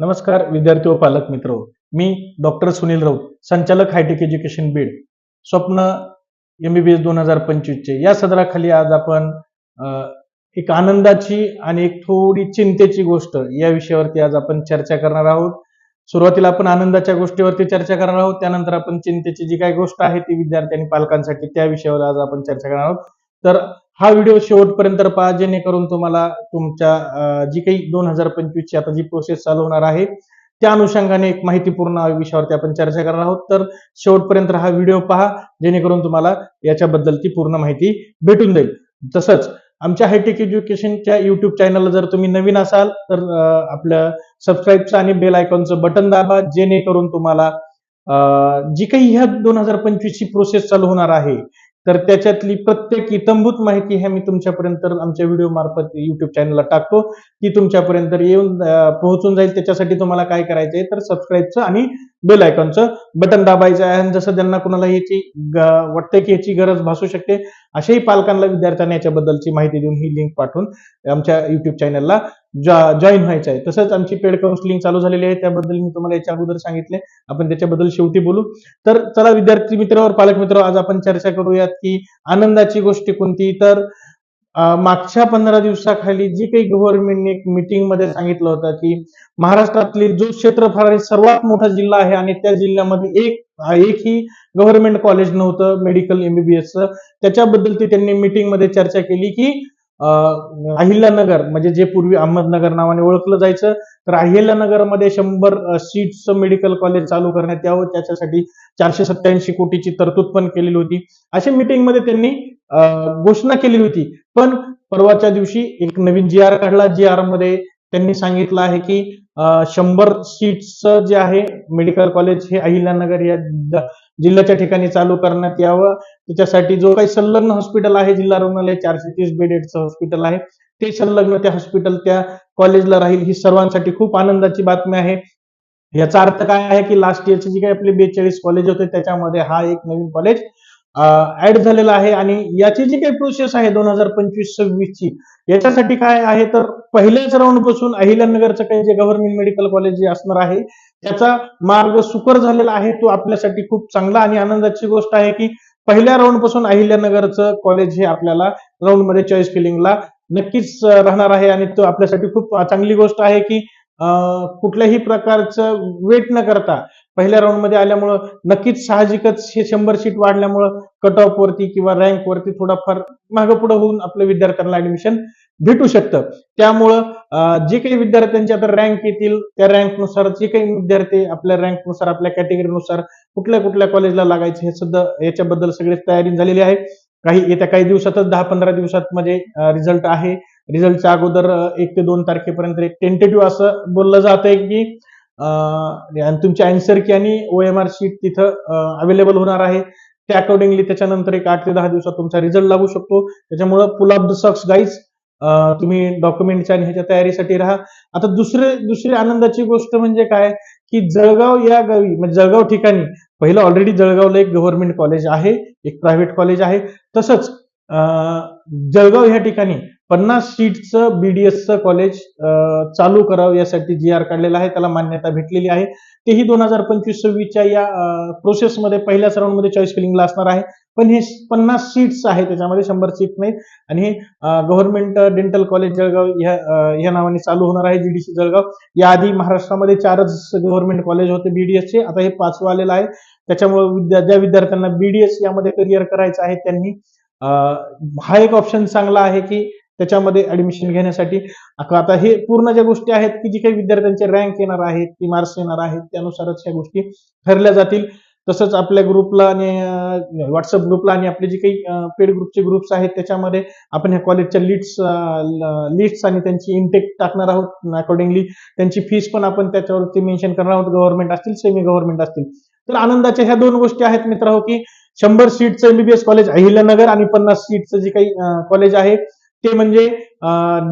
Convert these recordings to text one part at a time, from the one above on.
नमस्कार विद्यार्थी व पालक मित्र. मी डॉक्टर सुनील राऊत संचालक हायटेक एज्युकेशन बीड. स्वप्न एमबीबीएस दोन हजार पंचवीसचे. या सदराखाली आज आपण एक आनंदाची आणि एक थोडी चिंतेची गोष्ट या विषयावरती आज आपण चर्चा करणार आहोत. सुरुवातीला आपण आनंदाच्या गोष्टीवरती चर्चा करणार आहोत. त्यानंतर आपण चिंतेची जी काही गोष्ट आहे ती विद्यार्थी आणि पालकांसाठी त्या विषयावर आज आपण चर्चा करणार आहोत. तर हा व्हिडिओ शेवटपर्यंत पहा जेणेकरून तुम्हाला तुमच्या जी काही दोन हजार पंचवीसची आता जी प्रोसेस चालू होणार आहे त्या अनुषंगाने एक माहितीपूर्ण विषयावरती आपण चर्चा करणार आहोत. तर शेवटपर्यंत हा व्हिडिओ पहा जेणेकरून तुम्हाला याच्याबद्दलची पूर्ण माहिती भेटून जाईल. तसंच आमच्या हायटेक एज्युकेशनच्या युट्यूब चॅनलला जर तुम्ही नवीन असाल तर आपलं सबस्क्राईबचं आणि बेल आयकॉनचं बटन दाबा जेणेकरून तुम्हाला जी काही ह्या दोन हजार पंचवीसची प्रोसेस चालू होणार आहे तर त्याच्यातली प्रत्येक इतंभूत माहिती हे मी तुमच्यापर्यंत आमच्या व्हिडिओ मार्फत युट्यूब चॅनलला टाकतो. ती तुमच्यापर्यंत येऊन पोहोचून जाईल. त्याच्यासाठी तुम्हाला काय करायचं आहे तर सबस्क्राईबचं आणि बेल आयकॉनचं बटन दाबायचं आहे. आणि जसं ज्यांना कुणाला याची वाटते की याची गरज भासू शकते अशाही पालकांना विद्यार्थ्यांना याच्याबद्दलची माहिती देऊन ही लिंक पाठवून आमच्या युट्यूब चॅनलला जॉईन व्हायचं आहे. तसंच आमची पेड काउन्सिलिंग चालू झालेली आहे. त्याबद्दल मी तुम्हाला याच्या अगोदर सांगितले. आपण त्याच्याबद्दल शेवटी बोलू. तर चला विद्यार्थी मित्रावर पालक मित्र आज आपण चर्चा करूयात की आनंदाची गोष्ट कोणती? तर मागच्या पंधरा दिवसाखाली जी काही गव्हर्नमेंटने एक मीटिंगमध्ये सांगितलं होतं की महाराष्ट्रातली जो क्षेत्रफळ सर्वात मोठा जिल्हा आहे आणि त्या जिल्ह्यामध्ये एक एकही गव्हर्नमेंट कॉलेज नव्हतं मेडिकल एमबीबीएसचं त्याच्याबद्दल ते त्यांनी मीटिंगमध्ये चर्चा केली की अहिल्यानगर म्हणजे जे पूर्वी अहमदनगर नावाने ओळखलं जायचं तर अहिल्यानगरमध्ये शंभर सीट्सचं मेडिकल कॉलेज चालू करण्यात यावं. त्याच्यासाठी चारशे सत्याऐंशी कोटीची तरतूद पण केलेली होती. अशा मीटिंगमध्ये त्यांनी घोषणा केलेली होती. पण परवाच्या दिवशी एक नवीन जी आर काढला. जी आरमध्ये त्यांनी सांगितलं आहे की शंभर सीट्सचं जे आहे मेडिकल कॉलेज हे अहिल्यानगर या जिल्ह्याच्या ठिकाणी चालू करण्यात यावं. त्याच्यासाठी जो काही संलग्न हॉस्पिटल आहे जिल्हा रुग्णालय चारशे तीस बेडेडचं हॉस्पिटल आहे. ते संलग्न त्या हॉस्पिटल त्या कॉलेजला राहील ही सर्वांसाठी खूप आनंदाची बातमी आहे. याचा अर्थ काय आहे की लास्ट इयरचे जे काही आपले बेचाळीस कॉलेज होते त्याच्यामध्ये हा एक नवीन कॉलेज ऍड झालेला आहे. आणि याची जी काही प्रोसेस आहे दोन हजार पंचवीस सव्वीस ची याच्यासाठी काय आहे? तर पहिल्याच राऊंडपासून अहिल्यानगरचं काही जे गव्हर्नमेंट मेडिकल कॉलेज जे असणार आहे त्याचा मार्ग सुकर झालेला आहे. तो आपल्यासाठी खूप चांगला आणि आनंदाची गोष्ट आहे की पहिल्या राऊंडपासून अहिल्यानगरचं कॉलेज हे आपल्याला राऊंडमध्ये चॉईस फिलिंगला नक्कीच राहणार आहे आणि तो आपल्यासाठी खूप चांगली गोष्ट आहे की कुठल्याही प्रकारचं वेट न करता पहिल्या राऊंडमध्ये आल्यामुळं नक्कीच साहजिकच हे शंभर सीट वाढल्यामुळं कट ऑफ वरती किंवा रँक वरती थोडाफार मागं पुढं होऊन आपल्या विद्यार्थ्यांना ऍडमिशन भेटू शकतं. त्यामुळं जे काही विद्यार्थ्यांचे आता रँक येतील त्या रँकनुसार जे काही विद्यार्थी आपल्या रँकनुसार आपल्या कॅटेगरीनुसार कुठल्या कुठल्या कॉलेजला लागायचे हे सुद्धा याच्याबद्दल सगळी तयारी झालेली आहे. काही येत्या काही दिवसातच दहा पंधरा दिवसात मध्ये रिझल्ट आहे. रिझल्टच्या अगोदर एक ते दोन तारखेपर्यंत एक टेंटेटिव्ह असं बोललं जात आहे की आणि तुमची अँसर की आणि ओ एम आर शीट तिथं अवेलेबल होणार आहे. त्या अकॉर्डिंगली त्याच्यानंतर एक आठ ते दहा दिवसात तुमचा रिझल्ट लागू शकतो. त्याच्यामुळं pull off the success guys तुम्ही डॉक्युमेंटच्या आणि ह्याच्या तयारीसाठी राहा. आता दुसरे दुसरी आनंदाची गोष्ट म्हणजे काय? की जळगाव या गावी म्हणजे जळगाव ठिकाणी पहिलं ऑलरेडी जळगावला एक गव्हर्नमेंट कॉलेज आहे एक प्रायव्हेट कॉलेज आहे. तसंच जळगाव ह्या ठिकाणी पन्नास सीटचं बीडीएसचं कॉलेज चालू करावं यासाठी जी आर काढलेला आहे. त्याला मान्यता भेटलेली आहे. तेही दोन हजार पंचवीस सव्वीसच्या या प्रोसेसमध्ये पहिल्याच राऊंडमध्ये चॉईस फिलिंगला असणार आहे. पण हे पन्नास सीट्स आहे त्याच्यामध्ये शंभर सीट नाहीत. आणि हे गव्हर्नमेंट डेंटल कॉलेज जळगाव या या नावाने चालू होणार आहे जीडीसी जळगाव. याआधी महाराष्ट्रामध्ये चारच गव्हर्नमेंट कॉलेज होते बीडीएसचे आता हे पाचवं आलेलं आहे. त्याच्यामुळे विद्या ज्या विद्यार्थ्यांना बीडीएस यामध्ये करिअर करायचं आहे त्यांनी हा एक ऑप्शन चांगला आहे की त्याच्यामध्ये ऍडमिशन घेण्यासाठी. आता हे पूर्ण ज्या गोष्टी आहेत की जी काही विद्यार्थ्यांचे रँक येणार आहेत की मार्क्स येणार आहेत त्यानुसारच ह्या गोष्टी ठरल्या जातील. तसंच आपल्या ग्रुपला आणि व्हॉट्सअप ग्रुपला आणि आपले जे काही पेड ग्रुपचे ग्रुप्स आहेत त्याच्यामध्ये आपण ह्या कॉलेजच्या लिट्स लिड्स आणि त्यांची इनटेक टाकणार आहोत. अकॉर्डिंगली त्यांची फीस पण आपण त्याच्यावरती मेन्शन करणार आहोत. गव्हर्नमेंट असतील सेमी गव्हर्नमेंट असतील. तर आनंदाच्या ह्या दोन गोष्टी आहेत मित्र हो की शंभर सीटचं एमबीबीएस कॉलेज अहिल्यानगर आणि पन्नास सीटचं जे काही कॉलेज आहे ते म्हणजे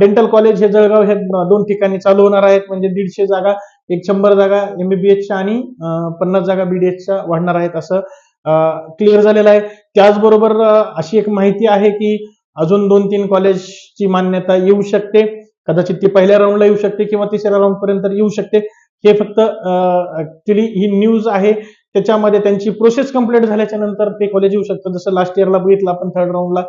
डेंटल कॉलेज हे जळगाव हे दोन ठिकाणी चालू होणार आहेत. म्हणजे दीडशे जागा एक शंभर जागा एमबीबीएसच्या आणि पन्नास जागा बीडीएसच्या वाढणार आहेत असं क्लिअर झालेलं आहे. त्याचबरोबर अशी एक माहिती आहे की अजून दोन तीन कॉलेजची मान्यता येऊ शकते. कदाचित ती पहिल्या राऊंडला येऊ शकते किंवा तिसऱ्या राऊंड पर्यंत येऊ शकते. हे फक्त ऍक्च्युली ही न्यूज आहे. त्याच्यामध्ये त्यांची प्रोसेस कंप्लीट झाल्याच्यानंतर ते कॉलेज येऊ शकतं. जसं लास्ट इयरला बघितलं आपण थर्ड राऊंडला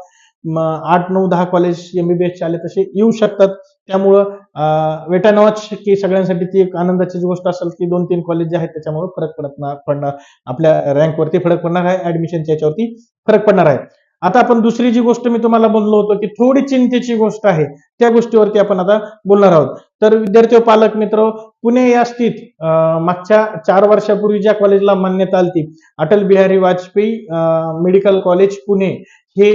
आठ नऊ दहा कॉलेज एमबीबीएसचे आले तसे येऊ शकतात. त्यामुळं वेटा की सगळ्यांसाठी ती एक आनंदाची गोष्ट असेल की दोन तीन कॉलेज जे आहेत त्याच्यामुळे फरक पडत पडणार. आपल्या रँकवरती फरक पडणार आहे. ऍडमिशनच्या याच्यावरती फरक पडणार आहे. आता आपण दुसरी जी गोष्ट मी तुम्हाला बोललो होतो की थोडी चिंतेची गोष्ट आहे. त्या गोष्टीवरती आपण आता बोलणार आहोत. तर विद्यार्थी पालक मित्र पुणे या स्थित मागच्या चार वर्षापूर्वी ज्या कॉलेजला मान्यता आली अटल बिहारी वाजपेयी मेडिकल कॉलेज पुणे. हे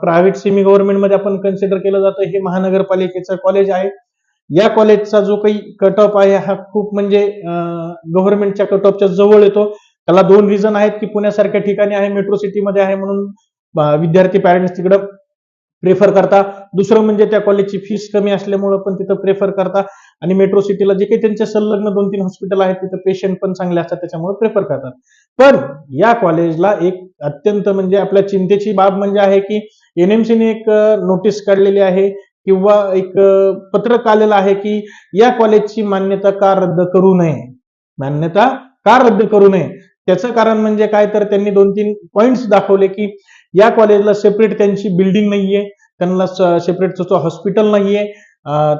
प्रायव्हेट सेमी गव्हर्नमेंटमध्ये आपण कन्सिडर केलं जातं. हे महानगरपालिकेचं कॉलेज आहे. या कॉलेजचा जो काही कट ऑफ आहे हा खूप म्हणजे गव्हर्नमेंटच्या कट ऑफच्या जवळ येतो. त्याला दोन रिझन आहेत की पुण्यासारख्या ठिकाणी आहे मेट्रो सिटीमध्ये आहे म्हणून विद्यार्थी पॅरेंट्स तिकडं प्रेफर करता. दुसरं म्हणजे त्या कॉलेजची फीस कमी असल्यामुळं पण तिथं प्रेफर करता. आणि मेट्रो सिटीला जे काही त्यांचे संलग्न दोन तीन हॉस्पिटल आहेत तिथं पेशंट पण चांगले असतात त्याच्यामुळे प्रेफर करतात. पण या कॉलेजला एक अत्यंत म्हणजे आपल्या चिंतेची बाब म्हणजे आहे की एनएमसीने एक नोटीस काढलेली आहे किंवा एक पत्रक आलेलं आहे की या कॉलेजची मान्यता का रद्द करू नये? मान्यता का रद्द करू नये? त्याचं कारण म्हणजे काय? तर त्यांनी दोन तीन पॉइंट्स दाखवले की या कॉलेजला सेपरेट त्यांची बिल्डिंग नाहीये त्यांना सेपरेट हॉस्पिटल नाहीये.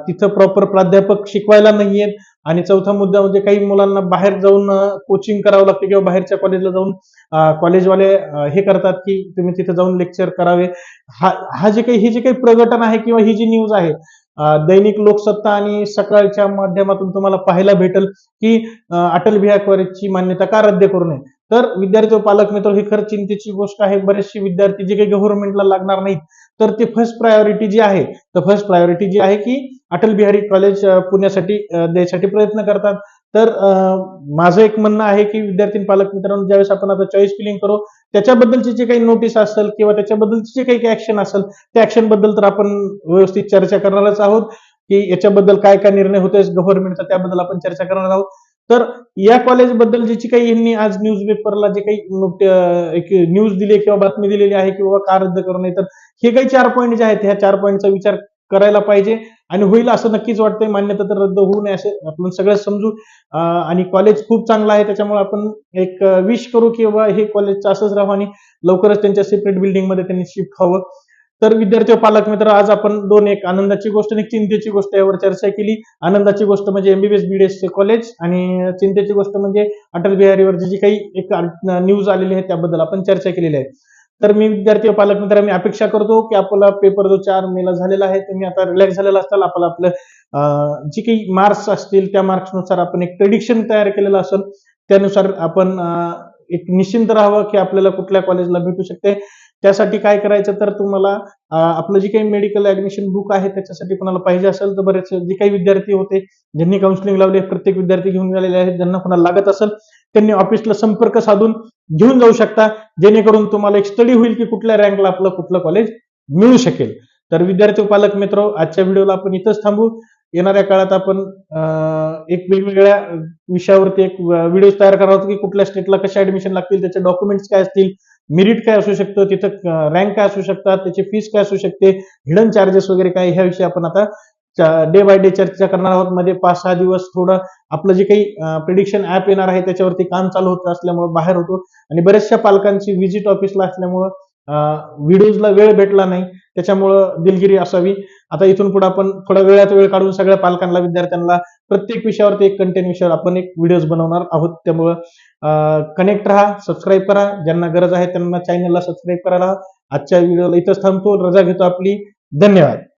तिथं प्रॉपर प्राध्यापक शिकवायला नाहीयेत. आणि चौथा मुद्दा म्हणजे काही मुलांना बाहेर जाऊन कोचिंग करावं लागतं किंवा बाहेरच्या कॉलेजला जाऊन कॉलेजवाले हे करतात की तुम्ही तिथे जाऊन लेक्चर करावे. हा हा जे काही हे जे काही प्रगटन आहे किंवा ही जी न्यूज आहे दैनिक लोकसत्ता आणि सकाळच्या माध्यमातून तुम्हाला पाहायला भेटेल की अटल बिहारी कॉलेजची मान्यता का रद्द करू नये? तर विद्यार्थी पालक मित्र ही खरं चिंतेची गोष्ट आहे. बरेचसे विद्यार्थी जे काही गव्हर्नमेंटला लागणार नाहीत तर ते फर्स्ट प्रायोरिटी जी आहे तर फर्स्ट प्रायोरिटी जी आहे की अटल बिहारी कॉलेज पुण्यासाठी अं, द्यायसाठी प्रयत्न करतात. तर माझं एक म्हणणं आहे की विद्यार्थी पालक मित्रांनो ज्यावेळेस आपण आता चॉईस फिलिंग करू त्याच्याबद्दलची जे काही नोटीस असेल किंवा त्याच्याबद्दलची जे काही ऍक्शन असेल त्या ऍक्शनबद्दल तर आपण व्यवस्थित चर्चा करणारच आहोत. की याच्याबद्दल काय काय निर्णय होतोय गव्हर्नमेंटचा त्याबद्दल आपण चर्चा करणार आहोत. तर या कॉलेजबद्दल काही यांनी आज न्यूज पेपरला जे काही न्यूज दिली किंवा बातमी दिलेली आहे किंवा का रद्द करू नये तर हे काही चार पॉईंट जे आहेत ह्या चार पॉईंटचा विचार करायला पाहिजे आणि होईल असं नक्कीच वाटतंय. मान्यता तर रद्द होऊ नये असे आपण सगळं समजू. आणि कॉलेज खूप चांगलं आहे त्याच्यामुळे आपण एक विश करू की बाबा हे कॉलेजचं असंच राहावं आणि लवकरच त्यांच्या सेपरेट बिल्डिंगमध्ये त्यांनी शिफ्ट व्हावं. तर विद्यार्थी पालक मित्र आज आपण दोन एक आनंदाची गोष्ट आणि चिंतेची गोष्ट यावर चर्चा केली. आनंदाची गोष्ट म्हणजे एमबीबीएस बीडीएस कॉलेज आणि चिंतेची गोष्ट म्हणजे अटल बिहारीवरची जी काही एक न्यूज आलेली आहे त्याबद्दल आपण चर्चा केलेली आहे. तर मी विद्यार्थी पालक मित्र मी अपेक्षा करतो की आपला पेपर जो चार मेला झालेला आहे तुम्ही आता रिलॅक्स झालेला असताल आपलं आपलं जी काही मार्क्स असतील त्या मार्क्सनुसार आपण एक प्रेडिक्शन तयार केलेलं असेल त्यानुसार आपण एक निश्चिंत राहावं की आपल्याला कुठल्या कॉलेजला भेटू शकते. त्यासाठी काय करायचं तर तुम्हाला आपलं जे काही मेडिकल ऍडमिशन बुक आहे त्याच्यासाठी कोणाला पाहिजे असेल तर बरेच जे काही विद्यार्थी होते ज्यांनी काउन्सिलिंग लावले प्रत्येक विद्यार्थी घेऊन गेलेले आहेत ज्यांना कोणाला लागत असेल त्यांनी ऑफिसला संपर्क साधून घेऊन जाऊ शकता. जेणेकरून तुम्हाला एक स्टडी होईल की कुठल्या रँकला आपलं कुठलं कॉलेज मिळू शकेल. तर विद्यार्थी पालक मित्र आजच्या व्हिडिओला आपण इथंच थांबू. येणाऱ्या काळात आपण एक वेगवेगळ्या विषयावरती एक व्हिडिओ तयार करावा की कुठल्या स्टेटला कशा ऍडमिशन लागतील त्याचे डॉक्युमेंट्स काय असतील मेरिट काय असू शकतं? तिथं रँक काय असू शकतात? त्याची फीस काय असू शकते? हिडन चार्जेस वगैरे काय? ह्याविषयी आपण आता डे बाय डे चर्चा करणार आहोत. मध्ये पाच सहा दिवस थोडं आपलं जे काही प्रिडिक्शन ऍप येणार आहे त्याच्यावरती काम चालू होत असल्यामुळे बाहेर होतो. आणि बऱ्याचशा पालकांची व्हिजिट ऑफिसला असल्यामुळं व्हिडिओजला वेळ भेटला नाही. त्याच्यामुळं दिलगिरी असावी. आता इथून पुढे आपण थोडा वेळात वेळ काढून सगळ्या पालकांना विद्यार्थ्यांना प्रत्येक विषयावरती एक कंटेंट विषयावर आपण एक व्हिडिओज बनवणार आहोत. त्यामुळं कनेक्ट राहा सबस्क्राईब करा. ज्यांना गरज आहे त्यांना चॅनलला सबस्क्राईब करा आजच्या व्हिडिओला इथंच थांबतो. रजा घेतो आपली. धन्यवाद.